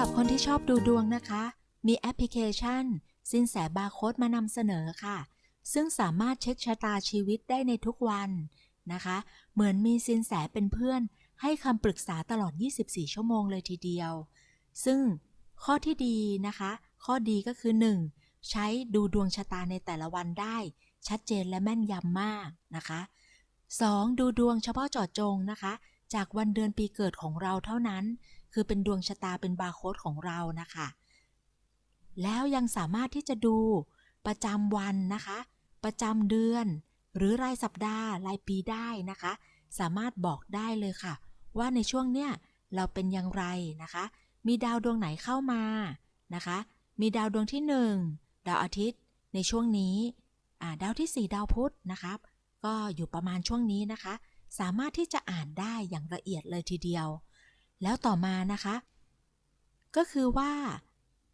รับคนที่ชอบดูดวงนะคะ มีแอปพลิเคชัน สินแสบาร์โค้ดมานำเสนอค่ะ ซึ่งสามารถเช็คชะตาชีวิตได้ในทุกวันนะคะ เหมือนมีสินแสเป็นเพื่อน ให้คำปรึกษาตลอด 24 ชั่วโมงเลยทีเดียว ซึ่งข้อที่ดีนะคะ ข้อดีก็คือ 1. ใช้ดูดวงชะตาในแต่ละวันได้ ชัดเจนและแม่นยำมากนะคะ 2. ดูดวงเฉพาะเจาะจงนะคะ จากวันเดือนปีเกิดของเราเท่านั้น คือเป็นดวงชะตาเป็นบาร์โค้ดของเรานะคะ แล้วยังสามารถที่จะดูประจำวันนะคะ ประจำเดือน หรือรายสัปดาห์รายปีได้นะคะ สามารถบอกได้เลยค่ะ ว่าในช่วงเนี้ยเราเป็นอย่างไรนะคะ มีดาวดวงไหนเข้ามานะคะ มีดาวดวงที่ 1 ดาวอาทิตย์ในช่วงนี้ดาวที่ 4 ดาวพุธนะครับ ก็อยู่ประมาณช่วงนี้นะคะ สามารถที่จะอ่านได้อย่างละเอียดเลยทีเดียว แล้วต่อมานะคะ ก็คือว่า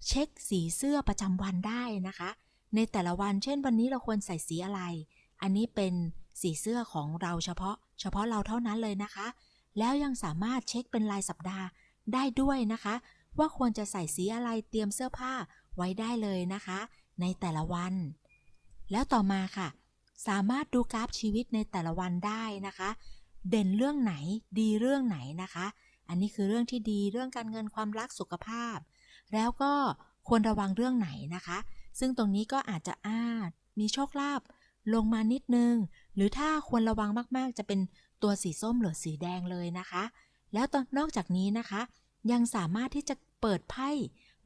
เช็คสีเสื้อประจำวันได้นะคะ ในแต่ละวันเช่นวันนี้เราควรใส่สีอะไร อันนี้เป็นสีเสื้อของเราเฉพาะ เฉพาะเราเท่านั้นเลยนะคะ แล้วยังสามารถเช็คเป็นรายสัปดาห์ได้ด้วยนะคะ ว่าควรจะใส่สีอะไรเตรียมเสื้อผ้าไว้ได้เลยนะคะ ในแต่ละวัน แล้วต่อมาค่ะ สามารถดูกราฟชีวิตในแต่ละวันได้นะคะ เด่นเรื่องไหนดีเรื่องไหนนะคะ อันนี้คือเรื่องที่ดีเรื่องการเงินความรักสุขภาพ แล้วก็ควรระวังเรื่องไหนนะคะ ซึ่งตรงนี้ก็อาจจะอาจมีโชคลาภลงมานิดนึง หรือถ้าควรระวังมากๆ จะเป็นตัวสีส้มหรือสีแดงเลยนะคะ แล้วตอนนอกจากนี้นะคะ ยังสามารถที่จะเปิดไพ่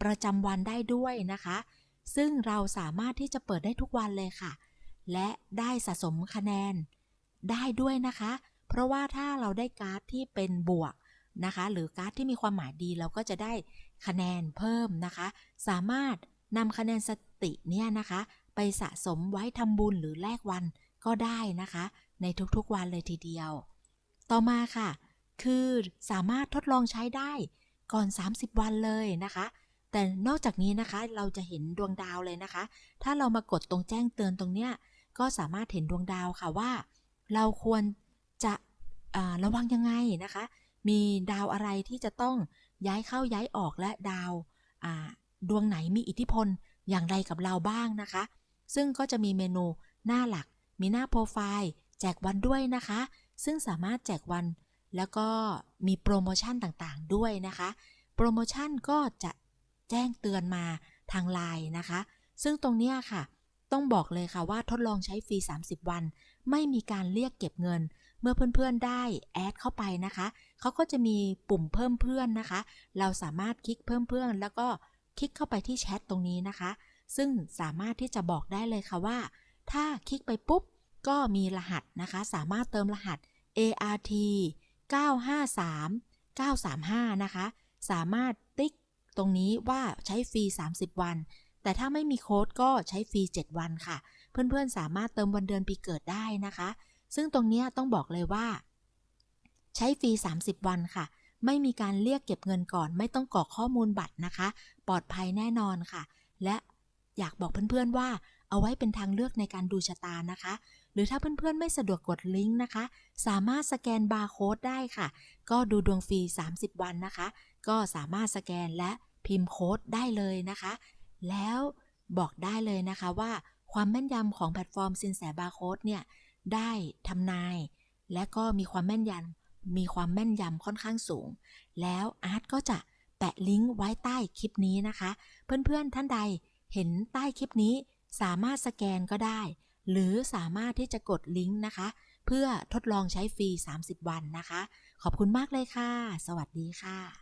ประจำวันได้ด้วยนะคะ ซึ่งเราสามารถที่จะเปิดได้ทุกวันเลยค่ะ และได้สะสมคะแนนได้ด้วยนะคะ เพราะว่าถ้าเราได้การ์ดที่เป็นบวก นะคะ หรือการ์ดที่มีความหมายดีเราก็จะได้คะแนนเพิ่มนะคะ สามารถนำคะแนนสติเนี่ยนะคะ ไปสะสมไว้ทำบุญหรือแลกวันก็ได้นะคะ ในทุกๆวันเลยทีเดียว ต่อมาค่ะ คือสามารถทดลองใช้ได้ก่อน 30 วันเลยนะคะ แต่นอกจากนี้นะคะเราจะเห็นดวงดาวเลยนะคะ ถ้าเรามากดตรงแจ้งเตือนตรงเนี้ยก็สามารถเห็นดวงดาวค่ะว่า เราควรจะระวังยังไงนะคะ มีดาวอะไรที่จะต้องย้ายเข้าย้ายออกและดาวดวงไหนมีอิทธิพลอย่างไรกับเราบ้างนะคะ ซึ่งก็จะมีเมนูหน้าหลัก มีหน้าโปรไฟล์แจกวันด้วยนะคะ ซึ่งสามารถแจกวันแล้วก็มีโปรโมชั่นต่างๆด้วยนะคะ โปรโมชั่นก็จะแจ้งเตือนมาทางไลน์นะคะ ซึ่งตรงนี้ค่ะ ต้องบอกเลยค่ะว่าทดลองใช้ฟรี 30 วัน ไม่มีการเรียกเก็บเงิน เมื่อเพื่อนๆได้แอดเข้าไปนะคะเขาก็จะมีปุ่มเพิ่มเพื่อนนะคะ เราสามารถคลิกเพิ่มเพื่อน แล้วก็คลิกเข้าไปที่แชทตรงนี้นะคะ ซึ่งสามารถที่จะบอกได้เลยค่ะว่า ถ้าคลิกไปปุ๊บ ก็มีรหัสนะคะ สามารถเติมรหัส ART 953 935 นะคะ สามารถติ๊กตรงนี้ว่าใช้ฟรี 30 วัน แต่ถ้าไม่มีโค้ดก็ใช้ฟรี 7 วันค่ะ เพื่อนๆ สามารถเติมวันเดือนปีเกิดได้นะคะ ซึ่งตรงนี้ต้องบอกเลยว่า ใช้ฟรี 30 วันค่ะ ไม่มีการเรียกเก็บเงินก่อน ไม่ต้องกรอกข้อมูลบัตรนะคะ ปลอดภัยแน่นอนค่ะ และอยากบอกเพื่อนๆว่า เอาไว้เป็นทางเลือกในการดูชะตานะคะ หรือถ้าเพื่อนๆ ไม่สะดวกกดลิงก์นะคะ สามารถสแกนบาร์โค้ดได้ค่ะ ก็ดูดวงฟรี 30 วันนะคะ ก็สามารถสแกนและพิมพ์โค้ดได้เลยนะคะ แล้วบอกได้เลยนะคะว่าความแม่นยำของแพลตฟอร์มสินแสบาร์โค้ดเนี่ย ได้ทำนาย และก็มีความแม่นยำมีความแม่นยำค่อนข้างสูง แล้วอาร์ตก็จะแปะลิงก์ไว้ใต้คลิปนี้นะคะ เพื่อนๆท่านใดเห็นใต้คลิปนี้สามารถสแกนก็ได้ หรือสามารถที่จะกดลิงก์นะคะ เพื่อทดลองใช้ฟรี 30 วันนะคะ ขอบคุณมากเลยค่ะ สวัสดีค่ะ